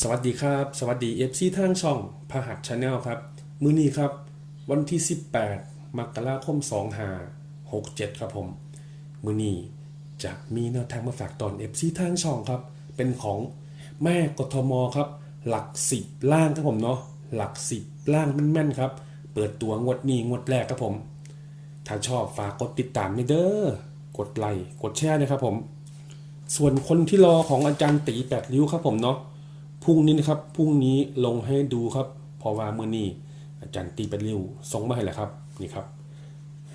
สวัสดีครับ สวัสดี FC ทางช่องพหัสชาแนลครับ มื้อนี้ครับ วันที่ 18 มกราคม 2567 ครับผม มื้อนี้จะมีแนวทางมาฝากตอน FC ทางช่องครับ เป็นของแม่กทมครับ หลัก 10 ล่างครับผมเนาะ หลัก 10 ล่างแม่นๆครับ เปิดตัวงวดนี้งวดแรกครับผม ถ้าชอบฝากกดติดตามไม่เด้อ กดไลค์ กดแชร์นะครับผม ส่วนคนที่รอของอาจารย์ตีแปดริ้วครับผมเนาะ พรุ่งนี้นะครับพรุ่งนี้ลงให้ดูครับเพราะว่าเมื่อนี้อาจารย์ตีแปดริ้วส่งมาให้แล้วครับนี่ครับ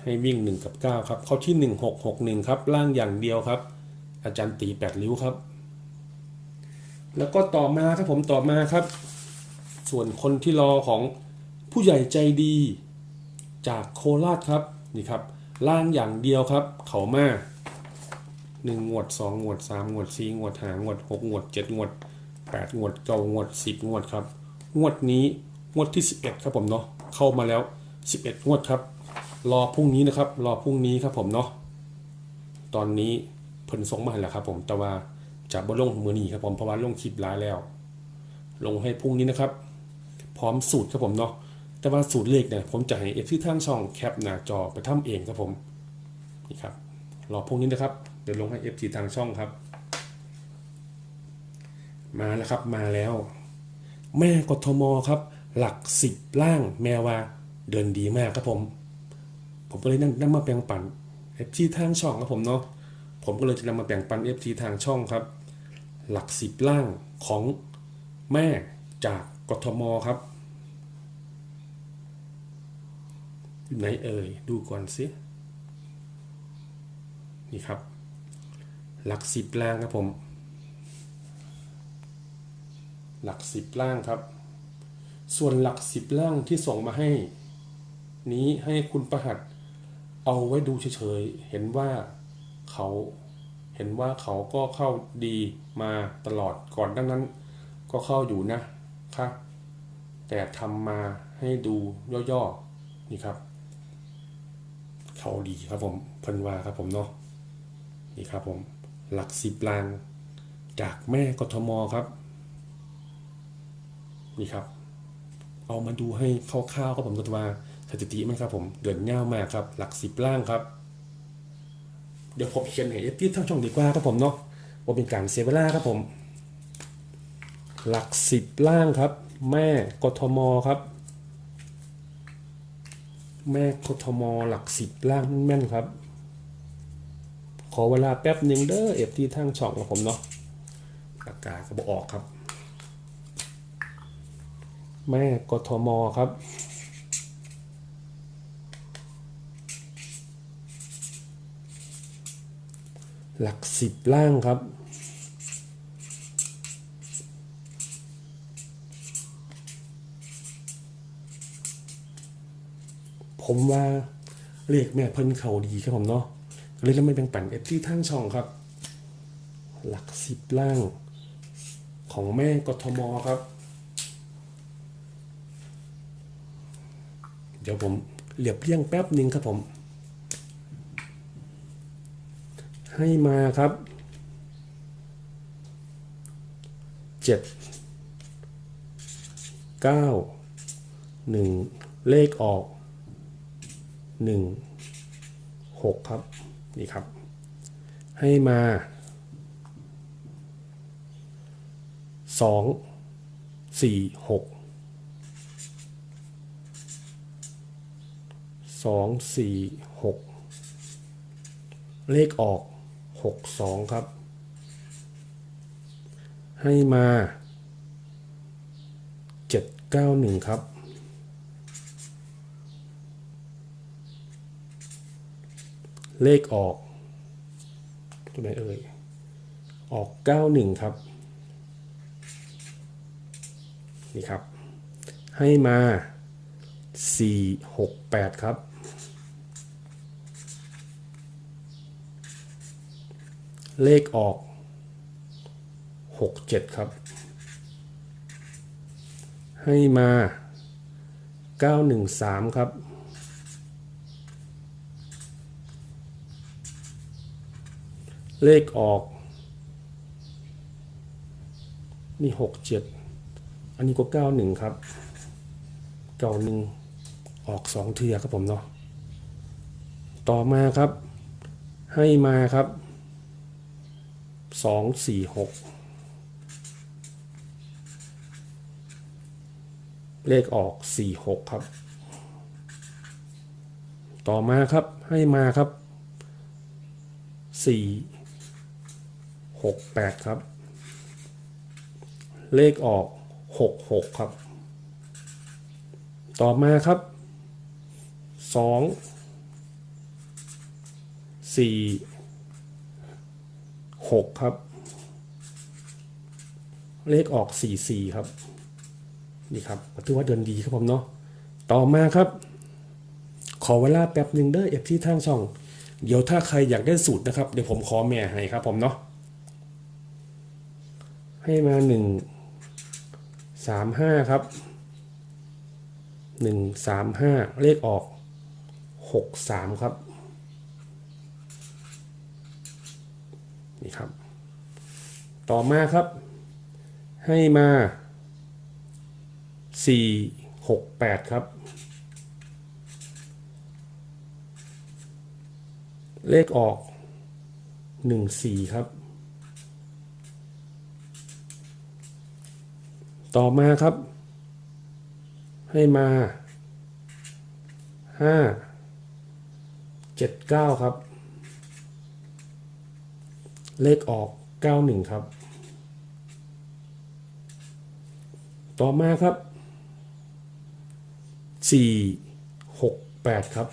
ให้วิ่ง 1 กับ 9 ครับเข้าที่ 1661 ครับล่างอย่างเดียวครับ อาจารย์ตีแปดริ้วครับ แล้วก็ต่อมาครับผมต่อมาครับ ส่วนคนที่รอของผู้ใหญ่ใจดีจากโคราชครับนี่ครับล่างอย่างเดียวครับ เขามาหนึ่งวดสองวดสามงวดสี่งวดหางวดหกงวดเจ็ดงวด แปดงวดเก้างวดสิบงวดครับ งวดนี้งวดที่สิบเอ็ดครับผมเนาะเข้ามาแล้วสิบเอ็ดงวดครับ รอพรุ่งนี้นะครับ รอพรุ่งนี้ครับผมเนาะตอนนี้เพิ่นส่งมาให้แล้วครับ ผมแต่ว่าจะบ่ลงมือนี้ครับผมเพราะว่าลงคลิปหลายแล้ว ลงให้พรุ่งนี้นะครับ พร้อมสูตรครับผมเนาะแต่ว่าสูตรเลขเนี่ยผมจะให้เอฟที่ทางช่องแคปหน้าจอไปทำเองครับผมนี่ครับรอพรุ่งนี้นะครับเดี๋ยวลงให้ FG ทางช่องครับ มาแล้วครับมาแล้ว แม่กทมครับ หลักสิบล่างแม่ว่าเดินดีมากครับผม ผมก็เลยนั่งนั่งมาแปลงปั่น FG ทางช่องครับผมเนาะผมก็เลยจะนำมาแบ่งปัน FG ทางช่องครับ หลักสิบล่างของแม่จากกทมครับอยู่ไหนเอ่ยดูก่อนสินี่ครับ หลักสิบล่างครับผม หลักสิบล่างครับ ส่วนหลักสิบล่างที่ส่งมาให้ นี้ให้คุณประหัดเอาไว้ดูเฉยๆ เห็นว่าเขาเห็นว่าเขาก็เข้าดีมาตลอดก่อนดังนั้น ก็เข้าอยู่นะครับแต่ทำมาให้ดูย่อๆนี่ครับ เขาดีครับผมเพิ่นว่าครับผมเนาะนี่ครับผมหลักสิบลาง จากแม่กทมครับ นี่ครับ เอามาดูให้คร่าวๆครับผมตัวว่าสถิติมันครับผมเดือนเง่ามากครับ หลักสิบล่างครับ เดี๋ยวผมเขียนให้เอฟที่ทั้งช่องดีกว่าครับผมเนาะว่าเป็นการเสียเวลาครับผม หลักสิบล่างครับ แม่กทมครับ แม่กทมหลักสิบล่างแม่นครับ ขอเวลาแป๊บหนึ่งเด้อเอฟที่ทางช่องของผมเนาะปากกาก็บอกออกครับ แม่กทมครับ หลักสิบล่างครับ ผมว่าเลขแม่เพิ่นเขาดีครับผมเนาะเลยแล้วไม่แบ่งปันเอฟที่ทางช่องครับ หลักสิบล่างของแม่กทมครับ ดี๋ยวผมเหลียบเลี่ยงแป๊บหนึ่งครับผม ให้มาครับเจ็ดเก้าหนึ่งเลขออกหนึ่งหกครับ นี่ครับ ให้มาสองสี่หก สองสี่หกเลขออกหกสองครับ ให้มาเจ็ดเก้าหนึ่งครับ เลขออก ตัวไหนเอ่ย ออกเก้าหนึ่งครับ นี่ครับ ให้มา สี่หกแปดครับ เลขออกหกเจ็ดครับ ให้มาเก้าหนึ่งสามครับเลขออกนี่หกเจ็ดอันนี้ก็เก้าหนึ่งครับเก้าหนึ่ง ออกสองเทือครับผมเนาะต่อมาครับ ให้มาครับสองสี่หกเลขออกสี่หกครับ ต่อมาครับ ให้มาครับสี่หกแปดครับ เลขออกหกหกครับ ต่อมาครับ สองสี่หกครับ เลขออกสี่สี่ครับ นี่ครับถือว่าเดินดีครับผมเนาะต่อมาครับ ขอเวลาแป๊บหนึ่งเด้อเอฟที่ทางช่อง เดี๋ยวถ้าใครอยากได้สูตรนะครับ เดี๋ยวผมขอแม่ให้ครับผมเนาะให้มาหนึ่งสามห้าครับหนึ่งสามห้าเลขออก หกสามครับ นี่ครับ ต่อมาครับ ให้มาสี่หกแปดครับ เลขออกหนึ่งสี่ครับ ต่อมาครับ ให้มาห้า เจ็ดเก้าครับ เลขออกเก้าหนึ่งครับ ต่อมาครับสี่หกแปดครับ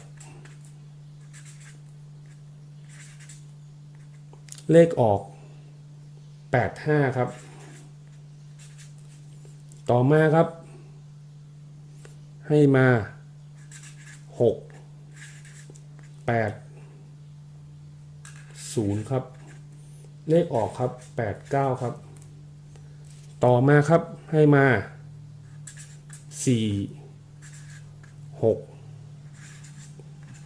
เลขออก85ครับ ต่อมาครับ ให้มาหก 6 8 0ครับ เลขออกครับ89ครับ ต่อมาครับให้มา4 6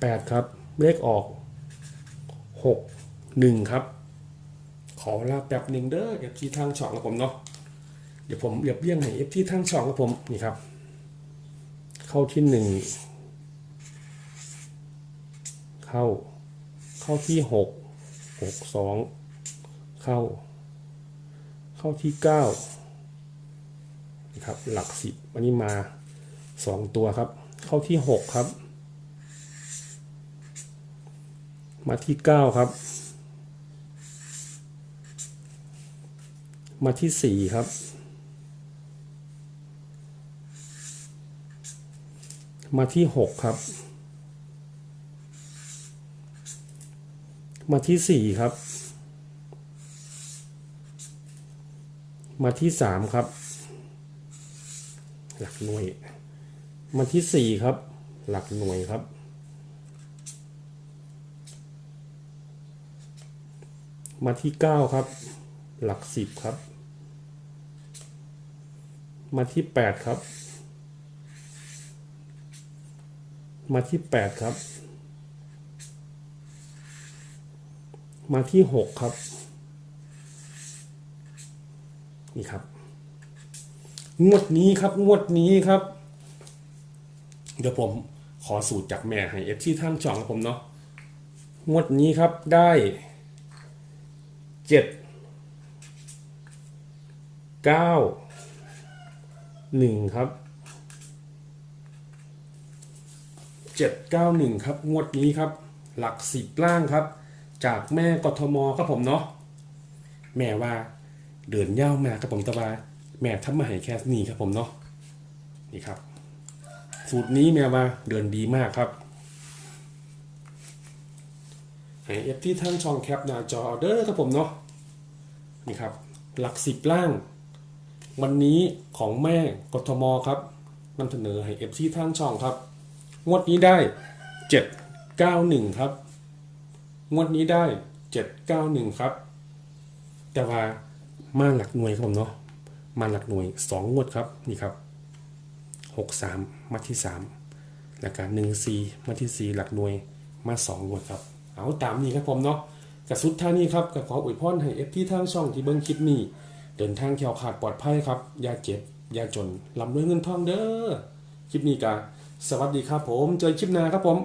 8ครับ เลขออก6 1ครับ ขอลาแป๊บหนึ่งเด้อเอฟที่ทางช่องกับผมเนาะเดี๋ยวผมเรียบเรียงให้เอฟที่ทางช่องกับผมนี่ครับ เข้าที่หนึ่ง เข้า เข้าที่หกหกสองเข้า เข้าที่เก้านี่ครับหลักสิบอันนี้มาสองตัวครับ เข้าที่หกครับ มาที่เก้าครับ มาที่สี่ครับมาที่หกครับ มาที่สี่ครับ มาที่สามครับ หลักหน่วย มาที่สี่ครับ หลักหน่วยครับ มาที่เก้าครับ หลักสิบครับ มาที่แปดครับ มาที่แปดครับ มาที่หกครับ นี่ครับ งวดนี้ครับ งวดนี้ครับ เดี๋ยวผมขอสูตรจากแม่ให้เอฟที่ทางจ่องผมเนาะงวดนี้ครับได้เจ็ดเก้าหนึ่งครับเจ็ดเก้าหนึ่งครับ งวดนี้ครับ หลักสิบล่างครับ จากแม่กทมครับผมเนาะแม่ว่าเดินเย่ามาครับผมตะวาแม่ทำมาให้แค่นี้ครับผมเนาะนี่ครับ สูตรนี้แม่ว่าเดินดีมากครับให้เอฟที่ท่านช่องแคปหน้าจอเด้อครับผมเนาะนี่ครับ หลักสิบล่าง วันนี้ของแม่กทมครับนำเสนอให้เอฟซีทางช่องครับ งวดนี้ได้ 791 ครับ งวดนี้ได้ 791 ครับ แต่ว่ามาหลักหน่วยครับผมเนาะมาหลักหน่วย 2 งวดครับนี่ครับ 63 มาที่ 3 แล้วก็14 มาที่ 4 หลักหน่วยมา 2 งวดครับ เอาตามนี้ครับผมเนาะกับสุดท่านี้ครับกับขออวยพรให้เอฟที่ทางช่องที่เบิ้งคลิปนี้เดินทางแถวขาดปลอดภัยครับอย่าเจ็บอย่าจนลำด้วยเงินทองเด้อคลิปนี้กะสวัสดีครับผม เจอคลิปหน้าครับผม